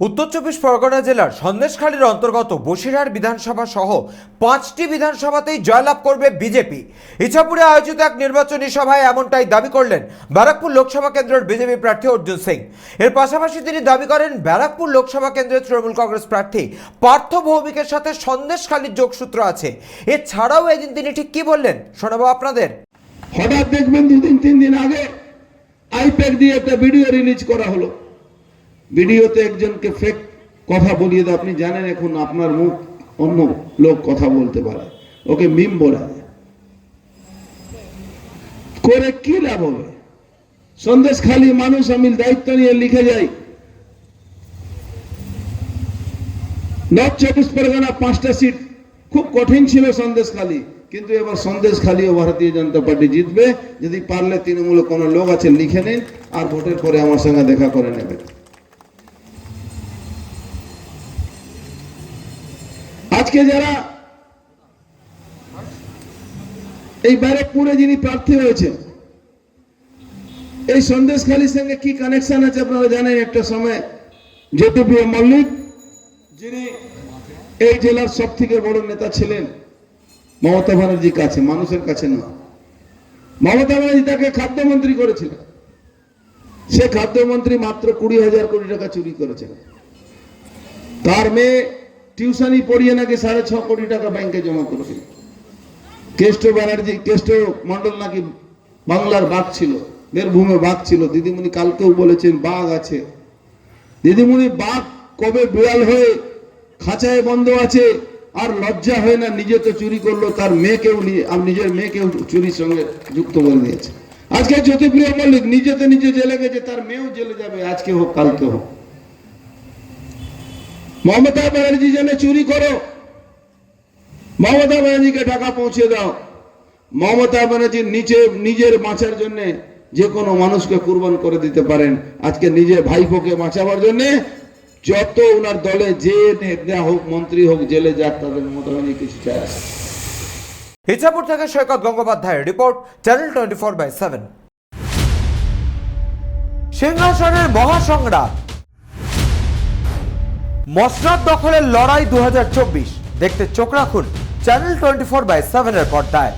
উত্তর চব্বিশ পরগনা জেলার সন্দেশখালীর অন্তর্গত বসিরহাট বিধানসভা সহ পাঁচটি বিধানসভাতেই জয়লাভ করবে বিজেপি। ইছাপুরে আয়োজিত এক নির্বাচনী সভায় এমনটাই দাবি করলেন ব্যারাকপুর লোকসভা কেন্দ্রের বিজেপি প্রার্থী অর্জুন সিং। এর পাশাপাশি তিনি দাবি করেন ব্যারাকপুর লোকসভা কেন্দ্রের তৃণমূল কংগ্রেস প্রার্থী পার্থ ভৌমিকের সাথে সন্দেশখালীর যোগসূত্র আছে। এছাড়াও এদিন তিনি ঠিক কি বললেন শোনাবো আপনাদের। হঠাৎ দেখবেন দুদিন তিন দিন আগে আইপ্যাড দিয়ে একটা ভিডিও রিলিজ করা হলো। ভিডিওতে একজনকে ফেক কথা বলিয়ে দেয়। আপনি জানেন এখন আপনার মুখ অন্য লোক কথা বলতে পারে। ওকে মিম বলা যায় করে কি লাভ হবে? সন্দেশ খালি মানুষ আমি দায়িত্ব নিয়ে লিখে যাই। নর্থ চব্বিশ পরগনা পাঁচটা সিট খুব কঠিন ছিল সন্দেশ খালি। কিন্তু এবার সন্দেশ খালিও ভারতীয় জনতা পার্টি জিতবে। যদি পারলে তৃণমূলে কোনো লোক আছে, লিখে নিন। আর ভোটের পরে আমার সঙ্গে দেখা করে নেবেন। আজকে যারা এই ব্যারেকপুরে যিনি প্রার্থী হয়েছেন, এই সন্দেশ খালির সঙ্গে কি কানেকশন আছে আপনারা জানেন? একটা সময় জ্যোতিপ্রিয় মল্লিক, যিনি এই জেলার সব থেকে বড় নেতা ছিলেন, মমতা ব্যানার্জির কাছে, মানুষের কাছে না মমতা ব্যানার্জি তাকে খাদ্যমন্ত্রী করেছিলেন। সে খাদ্যমন্ত্রী মাত্র কুড়ি হাজার কোটি টাকা চুরি করেছেন তার মেয়ে টিউশনি পড়িয়ে নাকি সাড়ে ছ কোটি টাকা ব্যাংকে জমা করেছিল। কেষ্ট ব্যানার্জি কেষ্ট মন্ডল নাকি বাংলার বাঘ ছিল বীরভূমে বাঘ ছিল। দিদিমণি কালকেও বলেছেন, বাঘ আছে। দিদিমণি, বাঘ কবে বিড়াল হয়ে খাঁচায় বন্ধ আছে আর লজ্জা হয় না, নিজে তো চুরি করল, তার মেয়েকেও আর নিজের মেয়েকেও চুরির সঙ্গে যুক্ত করে দিয়েছে আজকে জ্যোতিপ্রিয় মল্লিক নিজে তো নিজে জেলে গেছে, তার মেয়েও জেলে যাবে, আজকে হোক, কালকে হোক। মমতা ব্যানার্জি যেন চুরি করো। মমতা ব্যানার্জিকে টাকা পৌঁছে দাও। মমতা ব্যানার্জির নিচে নিজের বাঁচার জন্য যে কোনো মানুষকে কুরবান করে দিতে পারেন। আজকে নিজের ভাইপোকে বাঁচাবার জন্য যত ওনার দলে যে নেতা হোক, মন্ত্রী হোক, জেলে যাক, তাদের মমতা ব্যানার্জি কিছু চায় না। ইছাপুর থেকে সৈকত গঙ্গোপাধ্যায়ের report, channel twenty four by seven. সিংহাসনের মহাসংগ্রাম মসনাদ দখলের লড়াই দু হাজার চব্বিশ। দেখতে চোখ রাখুন চ্যানেল টোয়েন্টি ফোর বাই সেভেনের পর্দায়